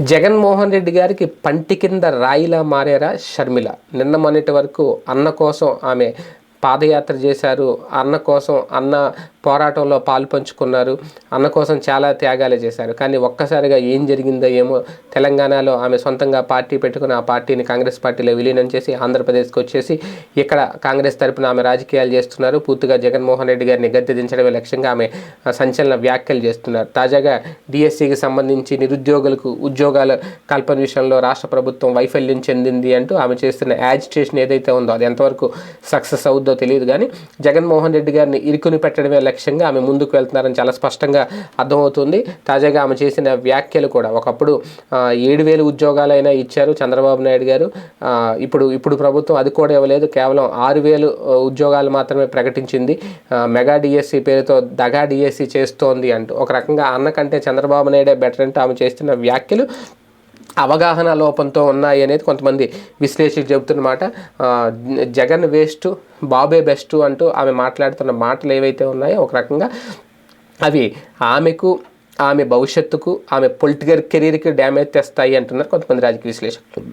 జగన్మోహన్ రెడ్డి గారికి పంటి కింద రాయిలా మారారా షర్మిల? నిన్న మొన్నటి వరకు అన్న కోసం ఆమె పాదయాత్ర చేశారు. అన్న కోసం అన్న పోరాటంలో పాలు పంచుకున్నారు. అన్న కోసం చాలా త్యాగాలు చేశారు. కానీ ఒక్కసారిగా ఏం జరిగిందో ఏమో తెలంగాణలో ఆమె సొంతంగా పార్టీ పెట్టుకుని ఆ పార్టీని కాంగ్రెస్ పార్టీలో విలీనం చేసి ఆంధ్రప్రదేశ్కి వచ్చేసి ఇక్కడ కాంగ్రెస్ తరపున ఆమె రాజకీయాలు చేస్తున్నారు. పూర్తిగా జగన్మోహన్ రెడ్డి గారిని గద్దె దించడమే లక్ష్యంగా ఆమె సంచలన వ్యాఖ్యలు చేస్తున్నారు. తాజాగా డిఎస్సికి సంబంధించి నిరుద్యోగులకు ఉద్యోగాల కల్పన విషయంలో రాష్ట్ర ప్రభుత్వం వైఫల్యం చెందింది అంటూ ఆమె చేస్తున్న యాజిటేషన్ ఏదైతే ఉందో అది ఎంతవరకు సక్సెస్ అవుద్దో తెలియదు. కానీ జగన్మోహన్ రెడ్డి గారిని ఇరుకుని పెట్టడమే లక్ష్యంగా ఆమె ముందుకు వెళ్తున్నారని చాలా స్పష్టంగా అర్థమవుతుంది. తాజాగా ఆమె చేసిన వ్యాఖ్యలు కూడా ఒకప్పుడు ఏడు వేలు ఉద్యోగాలైనా ఇచ్చారు చంద్రబాబు నాయుడు గారు. ఇప్పుడు ఇప్పుడు ప్రభుత్వం అది కూడా ఇవ్వలేదు. కేవలం ఆరు వేలు ఉద్యోగాలు మాత్రమే ప్రకటించింది. మెగా డిఎస్సి పేరుతో దగా డిఎస్సి చేస్తోంది అంటూ. ఒక రకంగా అన్న కంటే చంద్రబాబు నాయుడే బెటర్ అంటూ ఆమె చేస్తున్న వ్యాఖ్యలు అవగాహన లోపంతో ఉన్నాయి అనేది కొంతమంది విశ్లేషకులు చెబుతున్నమాట జగన్ వేస్ట్ బాబే బెస్ట్ అంటూ ఆమె మాట్లాడుతున్న మాటలు ఏవైతే ఉన్నాయో ఒక రకంగా అవి ఆమెకు ఆమె భవిష్యత్తుకు ఆమె పొలిటికల్ కెరీర్కి డ్యామేజ్ తెస్తాయి అంటున్నారు కొంతమంది రాజకీయ విశ్లేషకులు.